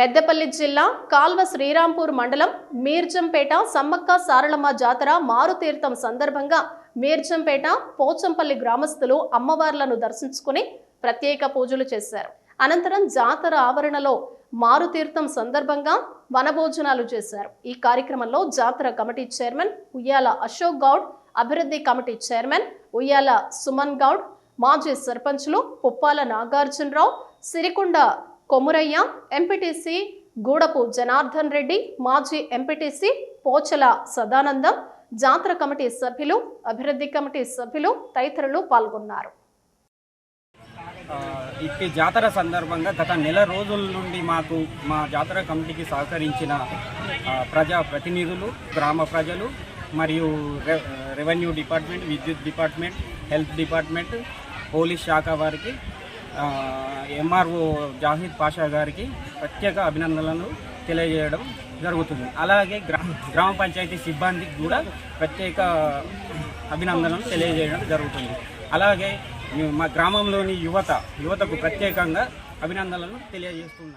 పెద్దపల్లి జిల్లా కాల్వ శ్రీరాంపూర్ మండలం మీర్జంపేట సమ్మక్క సారలమ్మ జాతర మారుతీర్థం సందర్భంగా మీర్జంపేట పోచంపల్లి గ్రామస్తులు అమ్మవార్లను దర్శించుకుని ప్రత్యేక పూజలు చేశారు. అనంతరం జాతర ఆవరణలో మారుతీర్థం సందర్భంగా వనభోజనాలు చేశారు. ఈ కార్యక్రమంలో జాతర కమిటీ చైర్మన్ ఉయ్యాల అశోక్ గౌడ్ అభివృద్ధి కమిటీ చైర్మన్ ఉయ్యాల సుమన్ గౌడ్ మాజీ సర్పంచ్లు పుప్పాల నాగార్జునరావు సిరికొండ కొమురయ్య ఎంపీటీసీ గూడపు జనార్దన్ రెడ్డి మాజీ ఎంపీటీసీ పోచల సదానందం జాతర కమిటీ సభ్యులు అభివృద్ధి కమిటీ సభ్యులు తదితరులు పాల్గొన్నారు. ఇట్టి జాతర సందర్భంగా గత నెల రోజుల నుండి మాకు మా జాతర కమిటీకి సహకరించిన ప్రజా ప్రతినిధులు గ్రామ ప్రజలు మరియు రె- రెవెన్యూ డిపార్ట్మెంట్ విద్యుత్ డిపార్ట్మెంట్ హెల్త్ డిపార్ట్మెంట్ పోలీస్ శాఖ వారికి ఎంఆర్ఓ జాహీద్ పాషా గారికి ప్రత్యేక అభినందనలు తెలియజేయడం జరుగుతుంది. అలాగే గ్రా గ్రామ పంచాయతీ సిబ్బందికి కూడా ప్రత్యేక అభినందనలు తెలియజేయడం జరుగుతుంది. అలాగే మా గ్రామంలోని యువత యువతకు ప్రత్యేకంగా అభినందనలు తెలియజేస్తున్నాను